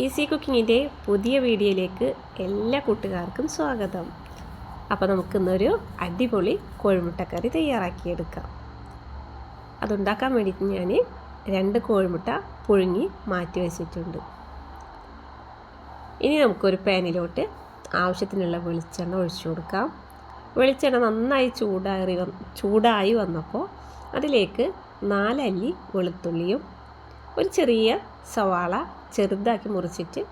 Easy കുക്കിങ്ങിന്റെ പുതിയ വീഡിയോയിലേക്ക് എല്ലാ കൂട്ടുകാർക്കും സ്വാഗതം. അപ്പോൾ നമുക്കിന്നൊരു അടിപൊളി കോഴിമുട്ടക്കറി തയ്യാറാക്കിയെടുക്കാം. അതുണ്ടാക്കാൻ വേണ്ടിയിട്ട് ഞാൻ രണ്ട് കോഴിമുട്ട പുഴുങ്ങി മാറ്റി വെച്ചിട്ടുണ്ട്. ഇനി നമുക്കൊരു പാനിലോട്ട് ആവശ്യത്തിനുള്ള വെളിച്ചെണ്ണ ഒഴിച്ചു കൊടുക്കാം. വെളിച്ചെണ്ണ നന്നായി ചൂടാറി ചൂടായി വന്നപ്പോൾ അതിലേക്ക് നാലല്ലി വെളുത്തുള്ളിയും ഒരു ചെറിയ സവാള ചെറുതാക്കി മുറിച്ചിട്ട്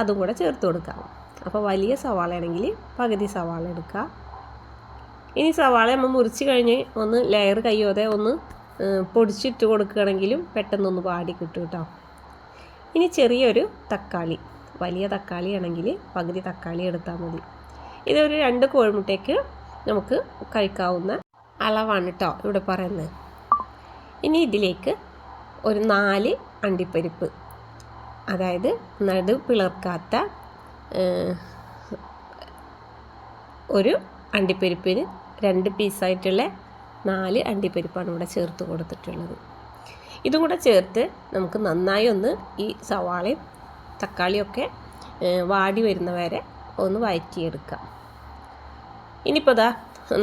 അതും കൂടെ ചേർത്ത് കൊടുക്കാം. അപ്പോൾ വലിയ സവാള ആണെങ്കിൽ പകുതി സവാള എടുക്കുക ഇനി സവാള നമ്മൾ മുറിച്ച് കഴിഞ്ഞ് ഒന്ന് ലെയർ കയ്യോതെ ഒന്ന് പൊടിച്ചിട്ട് കൊടുക്കുകയാണെങ്കിലും പെട്ടെന്നൊന്ന് പാടി കിട്ടും കേട്ടോ. ഇനി ചെറിയൊരു തക്കാളി വലിയ തക്കാളി ആണെങ്കിൽ പകുതി തക്കാളി എടുത്താൽ മതി. ഇതൊരു രണ്ട് കോഴിമുട്ടയ്ക്ക് നമുക്ക് കഴിക്കാവുന്ന അളവാണ് കേട്ടോ ഇവിടെ പറയുന്നത്. ഇനി ഇതിലേക്ക് ഒരു നാല് അണ്ടിപ്പരിപ്പ്. അതായത് നടു പിളർക്കാത്ത ഒരു അണ്ടിപ്പരിപ്പിന് രണ്ട് പീസായിട്ടുള്ള നാല് അണ്ടിപ്പരിപ്പാണ് ഇവിടെ ചേർത്ത് കൊടുത്തിട്ടുള്ളത്. ഇതും കൂടെ ചേർത്ത് നമുക്ക് നന്നായി ഒന്ന് ഈ സവാളയും തക്കാളിയൊക്കെ വാടി വരുന്ന വരെ ഒന്ന് വഴറ്റിയെടുക്കാം ഇനിയിപ്പോൾ ദാ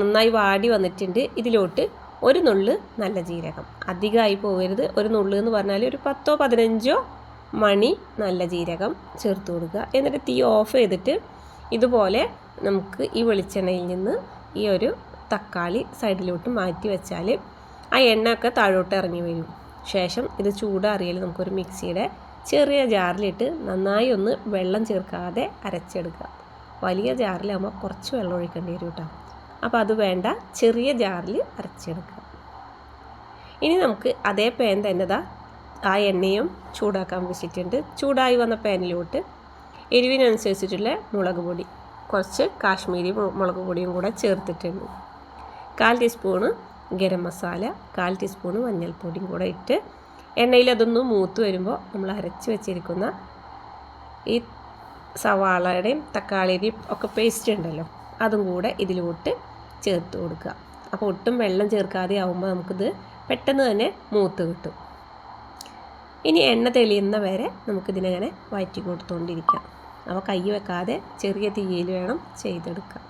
നന്നായി വാടി വന്നിട്ടുണ്ട്. ഇതിലോട്ട് ഒരു നുള്ള് നല്ല ജീരകം. അധികമായി പോകരുത്. ഒരു നുള്ള് എന്ന് പറഞ്ഞാൽ ഒരു പത്തോ പതിനഞ്ചോ മണി നല്ല ജീരകം ചേർത്ത് കൊടുക്കുക. എന്നിട്ട് തീ ഓഫ് ചെയ്തിട്ട് ഇതുപോലെ നമുക്ക് ഈ വെളിച്ചെണ്ണയിൽ നിന്ന് ഈ ഒരു തക്കാളി സൈഡിലോട്ട് മാറ്റി വെച്ചാൽ ആ എണ്ണയൊക്കെ താഴോട്ട് ഇറങ്ങി വരും. ശേഷം ഇത് ചൂടാറിയാൽ നമുക്കൊരു മിക്സിയുടെ ചെറിയ ജാറിലിട്ട് നന്നായി ഒന്ന് വെള്ളം ചേർക്കാതെ അരച്ചെടുക്കുക. വലിയ ജാറിലാകുമ്പോൾ കുറച്ച് വെള്ളം ഒഴിക്കേണ്ടി വരും കേട്ടോ. അപ്പോൾ അത് വേണ്ട ചെറിയ ജാറിൽ അരച്ചെടുക്കുക. ഇനി നമുക്ക് അതേ പാൻ തന്നെ ദാ ആ എണ്ണയും ചൂടാക്കാൻ വെച്ചിട്ടുണ്ട്. ചൂടായി വന്ന പാനിലോട്ട് എരിവിനനുസരിച്ചിട്ടുള്ള മുളക് പൊടി കുറച്ച് കാശ്മീരി മുളക് പൊടിയും കൂടെ ചേർത്തിട്ടുണ്ട്. കാൽ ടീസ്പൂണ് ഗരം മസാല കാൽ ടീസ്പൂണ് മഞ്ഞൾപ്പൊടിയും കൂടെ ഇട്ട് എണ്ണയിൽ അതൊന്ന് മൂത്ത് വരുമ്പോൾ നമ്മൾ അരച്ച് വെച്ചിരിക്കുന്ന ഈ സവാളയുടെയും തക്കാളിയുടെയും ഒക്കെ പേസ്റ്റ് ഉണ്ടല്ലോ അതും കൂടെ ഇതിലോട്ട് ചേർത്ത് കൊടുക്കുക. അപ്പോൾ ഒട്ടും വെള്ളം ചേർക്കാതെ ആവുമ്പോൾ നമുക്കിത് പെട്ടെന്ന് തന്നെ മൂത്ത് കിട്ടും. ഇനി എണ്ണ തെളിയുന്ന വരെ നമുക്കിതിനങ്ങനെ വയറ്റി കൊടുത്തുകൊണ്ടിരിക്കാം അപ്പോൾ കൈ വെക്കാതെ ചെറിയ തീയിൽ വേണം ചെയ്തെടുക്കുക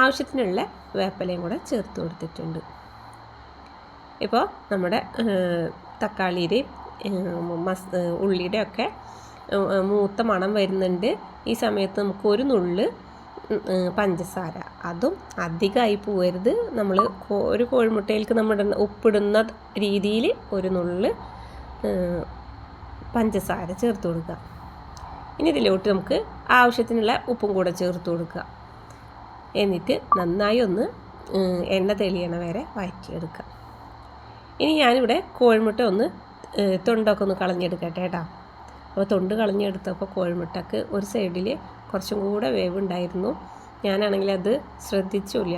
ആവശ്യത്തിനുള്ള വേപ്പലയും കൂടെ ചേർത്ത് കൊടുത്തിട്ടുണ്ട്. ഇപ്പോൾ നമ്മുടെ തക്കാളിയുടെയും മസ് ഉള്ളിയുടെ ഒക്കെ മൂത്ത മണം വരുന്നുണ്ട്. ഈ സമയത്ത് നമുക്ക് ഒരു നുള്ള് പഞ്ചസാര അതും അധികമായി പോകരുത് നമ്മൾ ഒരു കോഴിമുട്ടയിലേക്ക് നമ്മൾ ഉപ്പിടുന്ന രീതിയിൽ ഒരു നുള്ളിൽ പഞ്ചസാര ചേർത്ത് കൊടുക്കുക. ഇനി ഇതിലോട്ട് നമുക്ക് ആവശ്യത്തിനുള്ള ഉപ്പും കൂടെ ചേർത്ത് കൊടുക്കുക. എന്നിട്ട് നന്നായി ഒന്ന് എണ്ണ തെളിയണ വരെ വഴറ്റിയെടുക്കുക ഇനി ഞാനിവിടെ കോഴിമുട്ട ഒന്ന് തൊണ്ടൊക്കെ ഒന്ന് കളഞ്ഞെടുക്കട്ടെ കേട്ടോ. അപ്പോൾ തൊണ്ട് കളഞ്ഞെടുത്തപ്പോൾ കോഴിമുട്ടക്ക് ഒരു സൈഡിൽ കുറച്ചും കൂടെ വേവുണ്ടായിരുന്നു. ഞാനാണെങ്കിൽ അത് ശ്രദ്ധിച്ചില്ല.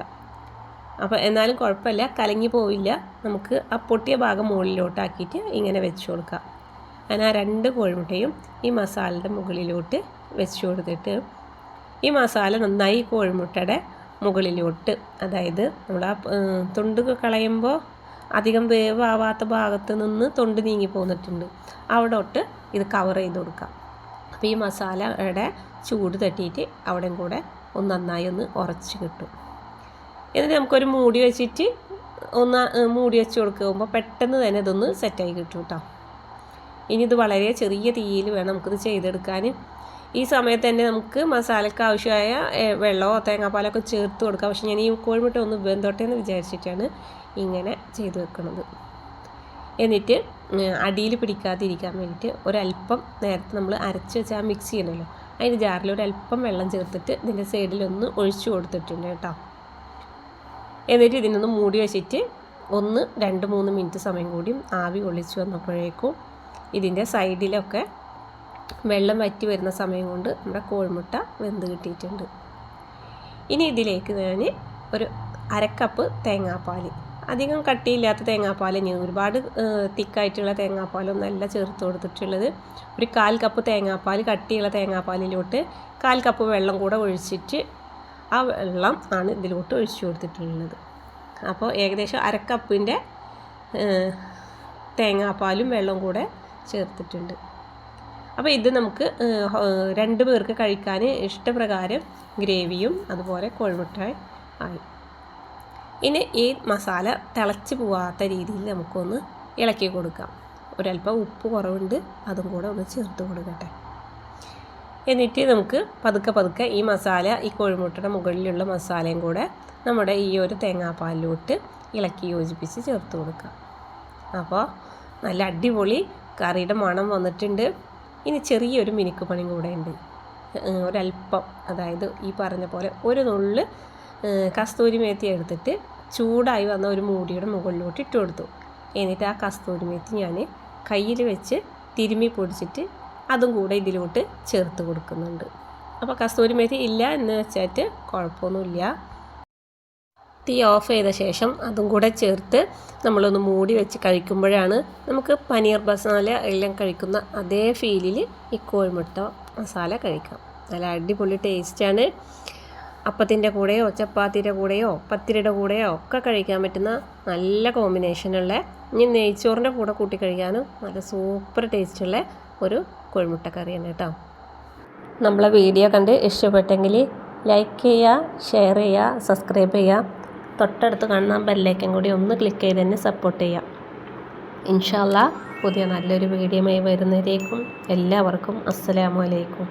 അപ്പോൾ എന്നാലും കുഴപ്പമില്ല. കലങ്ങി പോവില്ല. നമുക്ക് ആ പൊട്ടിയ ഭാഗം മുകളിലോട്ടാക്കിയിട്ട് ഇങ്ങനെ വെച്ച് കൊടുക്കാം. ഞാൻ ആ രണ്ട് കോഴിമുട്ടയും ഈ മസാലയുടെ മുകളിലോട്ട് വെച്ച് കൊടുത്തിട്ട് ഈ മസാല നന്നായി കോഴിമുട്ടയുടെ മുകളിലോട്ട്. അതായത് നമ്മൾ ആ തൊണ്ട് കളയുമ്പോൾ അധികം വേവാവാത്ത ഭാഗത്ത് നിന്ന് തൊണ്ട് നീങ്ങി പോന്നിട്ടുണ്ട്. അവിടോട്ട് ഇത് കവർ ചെയ്ത് കൊടുക്കാം. അപ്പോൾ ഈ മസാലയുടെ ചൂട് തട്ടിയിട്ട് അവിടെയും കൂടെ ഒന്ന് നന്നായി ഒന്ന് ഉറച്ച് കിട്ടും. എന്നിട്ട് നമുക്കൊരു മൂടി വെച്ചിട്ട് ഒന്ന് മൂടി വെച്ച് കൊടുക്കുമ്പോൾ പെട്ടെന്ന് തന്നെ ഇതൊന്ന് സെറ്റായി കിട്ടും കേട്ടോ. ഇനി ഇത് വളരെ ചെറിയ തീയിൽ വേണം നമുക്കിത് ചെയ്തെടുക്കാൻ. ഈ സമയത്ത് തന്നെ നമുക്ക് മസാലയ്ക്ക് ആവശ്യമായ വെള്ളമോ തേങ്ങാപ്പാലൊക്കെ ചേർത്ത് കൊടുക്കാം. പക്ഷേ ഞാൻ ഈ കോഴിമുട്ട ഒന്ന് വെന്തോട്ടെ എന്ന് വിചാരിച്ചിട്ടാണ് ഇങ്ങനെ ചെയ്ത് വെക്കുന്നത് എന്നിട്ട് അടിയിൽ പിടിക്കാതിരിക്കാൻ വേണ്ടിയിട്ട് ഒരല്പം നേരത്തെ നമ്മൾ അരച്ച് വെച്ചാൽ മിക്സ് ചെയ്യണമല്ലോ. അതിന്റെ ജാറിലൂടെ അല്പം വെള്ളം ചേർത്തിട്ട് ഇതിന്റെ സൈഡിലൊന്ന് ഒഴിച്ചു കൊടുത്തിട്ടുണ്ട് കേട്ടോ. എന്നിട്ട് ഇതിനൊന്ന് മൂടി വെച്ചിട്ട് ഒന്ന് രണ്ട് മൂന്ന് മിനിറ്റ് സമയം കൂടി ആവി ഒളിച്ചു വന്നപ്പോഴേക്കും ഇതിന്റെ സൈഡിലൊക്കെ വെള്ളം വറ്റി വരുന്ന സമയം കൊണ്ട് നമ്മുടെ കോഴിമുട്ട വെന്ത് കിട്ടിയിട്ടുണ്ട്. ഇനി ഇതിലേക്ക് ഞാൻ ഒരു അരക്കപ്പ് തേങ്ങാപ്പാൽ അധികം കട്ടിയില്ലാത്ത തേങ്ങാപ്പാൽ ഞാൻ ഒരുപാട് തിക്കായിട്ടുള്ള തേങ്ങാപ്പാലൊന്നല്ല ചേർത്ത് കൊടുത്തിട്ടുള്ളത്. ഒരു കാൽ കപ്പ് തേങ്ങാപ്പാൽ കട്ടിയുള്ള തേങ്ങാപ്പാലിലോട്ട് കാൽ കപ്പ് വെള്ളം കൂടെ ഒഴിച്ചിട്ട് ആ വെള്ളം ആണ് ഇതിലോട്ട് ഒഴിച്ചു കൊടുത്തിട്ടുള്ളത്. അപ്പോൾ ഏകദേശം അരക്കപ്പിന്റെ തേങ്ങാപ്പാലും വെള്ളം കൂടെ ചേർത്തിട്ടുണ്ട്. അപ്പോൾ ഇത് നമുക്ക് രണ്ട് പേർക്ക് കഴിക്കാൻ ഇഷ്ടപ്രകാരം ഗ്രേവിയും അതുപോലെ കോഴിമുട്ടായി ആയി. ഇനി ഈ മസാല തിളച്ച് പോവാത്ത രീതിയിൽ നമുക്കൊന്ന് ഇളക്കി കൊടുക്കാം. ഒരല്പം ഉപ്പ് കുറവുണ്ട് അതും കൂടെ ഒന്ന് ചേർത്ത് കൊടുക്കട്ടെ. എന്നിട്ട് നമുക്ക് പതുക്കെ പതുക്കെ ഈ മസാല ഈ കോഴിമുട്ടയുടെ മുകളിലുള്ള മസാലയും കൂടെ നമ്മുടെ ഈ ഒരു തേങ്ങാപ്പാലിലോട്ട് ഇളക്കി യോജിപ്പിച്ച് ചേർത്ത് കൊടുക്കാം. അപ്പോൾ നല്ല അടിപൊളി കറിയുടെ മണം വന്നിട്ടുണ്ട്. ഇനി ചെറിയൊരു മിനുക്ക് പണിയും കൂടെ ഉണ്ട്. ഒരല്പം അതായത് ഈ പറഞ്ഞ പോലെ ഒരു നുള്ള് ഏഹ് കസ്തൂരി മേത്തി എടുത്തിട്ട് ചൂടായി വന്ന ഒരു മൂടിയുടെ മുകളിലോട്ട് ഇട്ട് കൊടുത്തു. എന്നിട്ട് ആ കസ്തൂരി മേത്തി ഞാൻ കയ്യിൽ വെച്ച് തിരുമ്മി പൊടിച്ചിട്ട് അതും കൂടെ ഇതിലോട്ട് ചേർത്ത് കൊടുക്കുന്നുണ്ട്. അപ്പോൾ കസ്തൂരി മേത്തി ഇല്ല എന്ന് വെച്ചിട്ട് കുഴപ്പമൊന്നുമില്ല. തീ ഓഫ് ചെയ്ത ശേഷം അതും കൂടെ ചേർത്ത് നമ്മളൊന്ന് മൂടി വെച്ച് കഴിക്കുമ്പോഴാണ് നമുക്ക് പനീർ മസാല എല്ലാം കഴിക്കുന്ന അതേ ഫീലിൽ ഈ കോഴിമുട്ട മസാല കഴിക്കാം. നല്ല അടിപൊളി ടേസ്റ്റാണ് അപ്പത്തിന്റെ കൂടെയോ ചപ്പാത്തിയുടെ കൂടെയോ പത്തിരിയുടെ കൂടെയോ ഒക്കെ കഴിക്കാൻ പറ്റുന്ന നല്ല കോമ്പിനേഷനുള്ള ഇനി നെയ്ച്ചോറിന്റെ കൂടെ കൂട്ടി കഴിക്കാനും നല്ല സൂപ്പർ ടേസ്റ്റുള്ള ഒരു കോഴിമുട്ട കറിയാണ് കേട്ടോ. നമ്മളെ വീഡിയോ കണ്ട് ഇഷ്ടപ്പെട്ടെങ്കിൽ ലൈക്ക് ചെയ്യുക ഷെയർ ചെയ്യുക സബ്സ്ക്രൈബ് ചെയ്യുക. തൊട്ടടുത്ത് കാണുന്ന ബെല്ലേക്കും കൂടി ഒന്ന് ക്ലിക്ക് ചെയ്ത് തന്നെ സപ്പോർട്ട് ചെയ്യാം ഇൻഷാല്ല പുതിയ നല്ലൊരു വീഡിയോമായി വരുന്നതിലേക്കും എല്ലാവർക്കും അസ്സലാമു അലൈക്കും.